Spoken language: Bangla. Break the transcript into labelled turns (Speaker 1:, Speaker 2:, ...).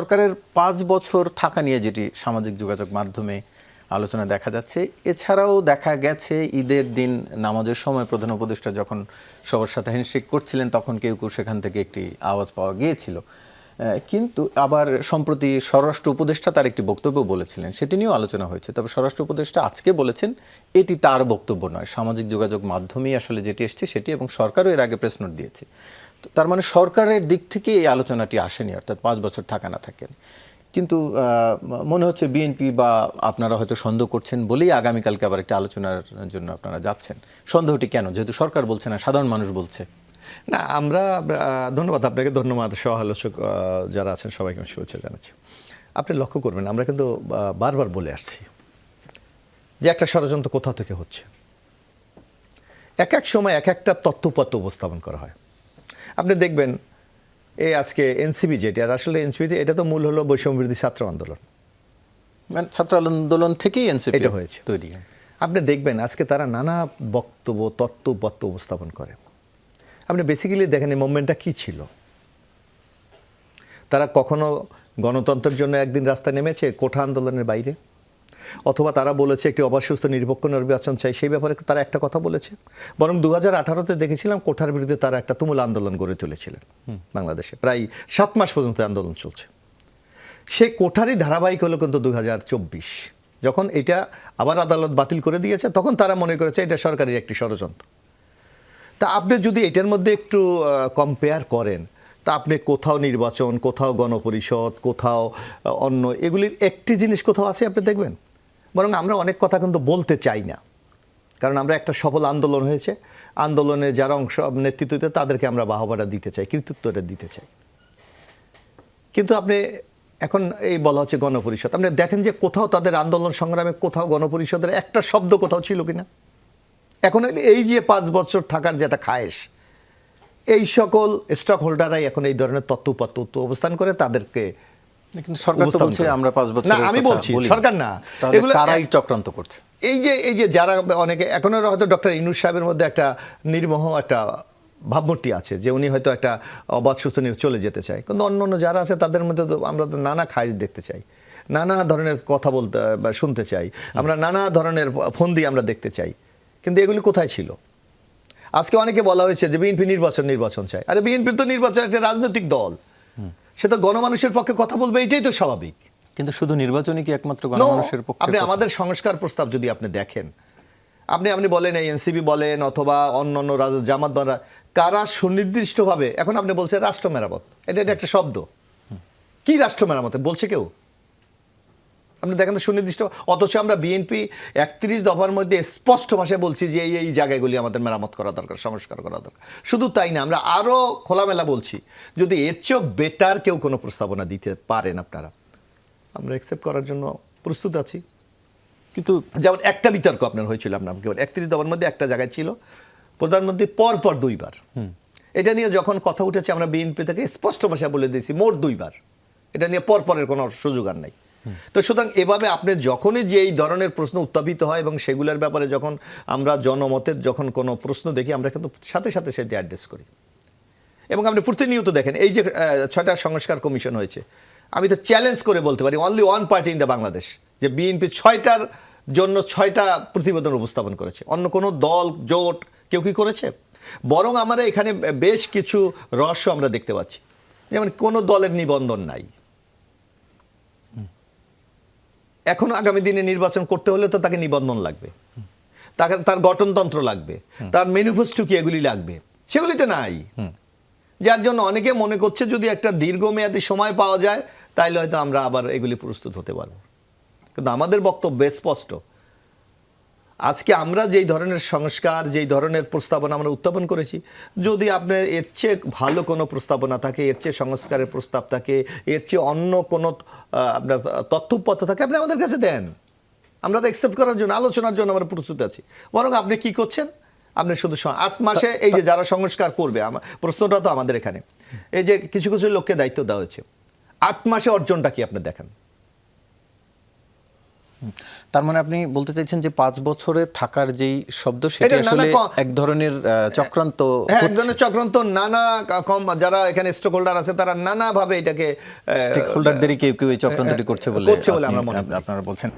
Speaker 1: সরকারের পাঁচ বছর থাকা নিয়ে যেটি সামাজিক যোগাযোগ মাধ্যমে আলোচনা দেখা যাচ্ছে, এছাড়াও দেখা গেছে ঈদের দিন নামাজের সময় প্রধান উপদেষ্টা যখন সবার সাথে হ্যান্ডশেক করছিলেন, তখন কেউ কেউ সেখান থেকে একটি আওয়াজ পাওয়া গিয়েছিল। কিন্তু আবার সম্প্রতি স্বরাষ্ট্র উপদেষ্টা তার একটি বক্তব্য বলেছিলেন, সেটি নিয়েও আলোচনা হয়েছে। তবে স্বরাষ্ট্র উপদেষ্টা আজকে বলেছেন, এটি তার বক্তব্য নয়। সামাজিক যোগাযোগ মাধ্যমেই আসলে যেটি এসছে সেটি এবং সরকারও এর আগে প্রেস নোট দিয়েছে। তার মানে সরকারের দিক থেকে এই আলোচনাটি আসেনি, অর্থাৎ পাঁচ বছর থাকা না থাকেন। কিন্তু মনে হচ্ছে বিএনপি বা আপনারা হয়তো সন্দেহ করছেন বলেই আগামীকালকে আবার একটা আলোচনার জন্য আপনারা যাচ্ছেন। সন্দেহটি কেন? যেহেতু সরকার বলছে না, সাধারণ মানুষ বলছে।
Speaker 2: না, আমরা ধন্যবাদ আপনাকে, ধন্যবাদ সহ আলোচক যারা আছেন, সবাইকে আমি শুভেচ্ছা জানাচ্ছি। আপনি লক্ষ্য করবেন, আমরা কিন্তু বারবার বলে আসছি যে একটা ষড়যন্ত্র কোথাও থেকে হচ্ছে? এক এক সময় এক একটা তথ্যপত্র উপস্থাপন করা হয়। আপনি দেখবেন এই আজকে এনসিবি যেটি আর আসলে এনসিবিতে এটা তো মূল হলো বৈষম্যবিরোধী ছাত্র আন্দোলন।
Speaker 1: মানে ছাত্র আন্দোলন থেকেই এনসিপি
Speaker 2: এটা হয়েছে।
Speaker 1: তৈরি।
Speaker 2: আপনি দেখবেন আজকে তারা নানা বক্তব্য তত্ত্বপত্র উপস্থাপন করে। আপনি বেসিক্যালি দেখেন এই মুভমেন্টটা কী ছিল। তারা কখনো গণতন্ত্রের জন্য একদিন রাস্তায় নেমেছে কোঠা আন্দোলনের বাইরে? অথবা তারা বলেছে একটি অবাসুস্থ নিরপেক্ষ নির্বাচন চাই সেই ব্যাপারে তারা একটা কথা বলেছে। বরং দু হাজার আঠারোতে দেখেছিলাম কোঠার বিরুদ্ধে তারা একটা তুমুল আন্দোলন গড়ে তুলেছিলেন বাংলাদেশে। প্রায় সাত মাস পর্যন্ত আন্দোলন চলছে। সে কোঠারই ধারাবাহিক হলো কিন্তু দু হাজার চব্বিশ। যখন এটা আবার আদালত বাতিল করে দিয়েছে তখন তারা মনে করেছে এটা সরকারের একটি ষড়যন্ত্র। তা আপনি যদি এটার মধ্যে একটু কম্পেয়ার করেন তা আপনি কোথাও নির্বাচন কোথাও গণপরিষদ কোথাও অন্য এগুলির একটি জিনিস কোথাও আছে আপনি দেখবেন? বরং আমরা অনেক কথা কিন্তু বলতে চাই না। কারণ আমরা একটা সফল আন্দোলন হয়েছে। আন্দোলনে যারা অংশ, নেতৃত্ব দিতে, তাদেরকে আমরা বাহবাটা দিতে চাই, কৃতিত্বটা দিতে চাই। কিন্তু আপনি এখন এই বলা হচ্ছে গণপরিষদ। আপনি দেখেন যে কোথাও তাদের আন্দোলন সংগ্রামে কোথাও গণপরিষদের একটা শব্দ কোথাও ছিল কিনা? এখন এই যে পাঁচ বছর থাকার যেটা খায়েশ, এই সকল স্টক হোল্ডাররাই এখন এই ধরনের তথ্য উপাত্ত অবস্থান করে তাদেরকে
Speaker 1: কিন্তু সরকার তো বলছে আমরা পাঁচ বছর
Speaker 2: না, আমি বলছি, সরকার না। এগুলো
Speaker 1: তারাই চক্রান্ত করছে।
Speaker 2: এই যে এই যে যারা অনেকে এখনও হয়তো ডক্টর ইনুস সাহেবের মধ্যে একটা নির্মোহ একটা ভাবমূর্তি আছে যে উনি হয়তো একটা অবাধ সুস্থ নিয়ে চলে যেতে চায়। কিন্তু অন্য অন্য যারা আছে তাদের মধ্যে তো আমরা তো নানা খাইজ দেখতে চাই। নানা ধরনের কথা বলতে বা শুনতে চাই। আমরা নানা ধরনের ফোন দিয়ে আমরা দেখতে চাই। কিন্তু এগুলি কোথায় ছিল? আজকে অনেকে বলা হয়েছে যে বিএনপি নির্বাচন নির্বাচন চাই আরে বিএনপি তো নির্বাচন একটা রাজনৈতিক দল। সে তো গণমানুষের পক্ষে কথা বলবে এটাই তো স্বাভাবিক।
Speaker 1: কিন্তু শুধু নির্বাচনই কি একমাত্র গণমানুষের পক্ষে
Speaker 2: আপনি আমাদের সংস্কার প্রস্তাব যদি আপনি দেখেন আপনি আপনি বলেন এই এনসিবি বলেন অথবা অন্য অন্য রাজ- জামাত বানরা কারা সুনির্দিষ্টভাবে এখন আপনি বলছেন রাষ্ট্র মেরামত এটা এটা একটা শব্দ। কি রাষ্ট্র মেরামত? বলছে কেউ? আপনি দেখেন তো সুনির্দিষ্ট অথচ আমরা বিএনপি একত্রিশ দফার মধ্যে স্পষ্ট ভাষায় বলছি যে এই এই জায়গাগুলি আমাদের মেরামত করা দরকার সংস্কার করা দরকার। শুধু তাই না আমরা আরও খোলামেলা বলছি যদি এর চেয়েও বেটার কেউ কোনো প্রস্তাবনা দিতে পারেন আপনারা আমরা অ্যাকসেপ্ট করার জন্য প্রস্তুত আছি।
Speaker 1: কিন্তু
Speaker 2: যেমন একটা বিতর্ক আপনার হয়েছিল আপনার কেবল একত্রিশ দফার মধ্যে একটা জায়গায় ছিল প্রধানমন্ত্রী পর পর দুইবার। এটা নিয়ে যখন কথা উঠেছে আমরা বিএনপি থেকে স্পষ্ট ভাষায় বলে দিয়েছি মোট দুইবার। এটা নিয়ে পরপরের কোনো সুযোগ আর নাই। তো সুতরাং এভাবে আপনি যখনই যে এই ধরনের প্রশ্ন উত্থাপিত হয় এবং সেগুলোর ব্যাপারে যখন আমরা জনমতের যখন কোনো প্রশ্ন দেখি, আমরা কিন্তু সাথে সাথে সেটি অ্যাড্রেস করি। এবং আপনি প্রতিনিয়ত দেখেন, এই যে ছয়টা সংস্কার কমিশন হয়েছে, আমি তো চ্যালেঞ্জ করে বলতে পারি only one party in the Bangladesh যে বিএনপি ছয়টার জন্য ছয়টা প্রতিবেদন উপস্থাপন করেছে। অন্য কোনো দল, জোট, কেউ কি করেছে? বরং আমরা এখানে বেশ কিছু রহস্য আমরা দেখতে পাচ্ছি। যেমন কোনো দলের নিবন্ধন নাই। এখন আগামী দিনে নির্বাচন করতে হলে তো তাকে নিবন্ধন লাগবে। তাকে তার গঠনতন্ত্র লাগবে। তার ম্যানিফেস্টো কি এগুলি লাগবে? সেগুলিতে নাই। যার জন্য অনেকে মনে করছে যদি একটা দীর্ঘমেয়াদী সময় পাওয়া যায় তাইলে হয়তো আমরা আবার এগুলি প্রস্তুত হতে পারব। কিন্তু আমাদের বক্তব্য স্পষ্ট। আজকে আমরা যেই ধরনের সংস্কার, যেই ধরনের প্রস্তাবনা আমরা উত্থাপন করেছি, যদি আপনার এর চেয়ে ভালো কোনো প্রস্তাবনা থাকে, এর চেয়ে সংস্কারের প্রস্তাব থাকে, এর চেয়ে অন্য কোনো আপনার তথ্যপত্র থাকে, আপনি আমাদের কাছে দেন। আমরা তো অ্যাকসেপ্ট করার জন্য, আলোচনার জন্য আমরা প্রস্তুত আছি। বরং আপনি কি করছেন? আপনি শুধু আট মাসে এই যে যারা সংস্কার করবে আমার প্রশ্নটা তো আমাদের এখানে। এই যে কিছু কিছু লোককে দায়িত্ব দেওয়া হয়েছে। আট মাসে অর্জনটা কি আপনি দেখেন?
Speaker 1: তার মানে আপনি বলতে চাইছেন যে পাঁচ বছরে থাকার যেই শব্দ সেটা আসলে এক ধরনের আহ, চক্রান্ত
Speaker 2: হ্যাঁ এক ধরনের চক্রান্ত নানা কম যারা এখানে স্টেক হোল্ডার আছে তারা নানাভাবে এটাকে
Speaker 1: স্টেক হোল্ডারদেরই কেউ কেউ এই চক্রান্তটি করছে বলে
Speaker 2: করছে বলে আমরা মনে।
Speaker 1: আপনারা বলছেন।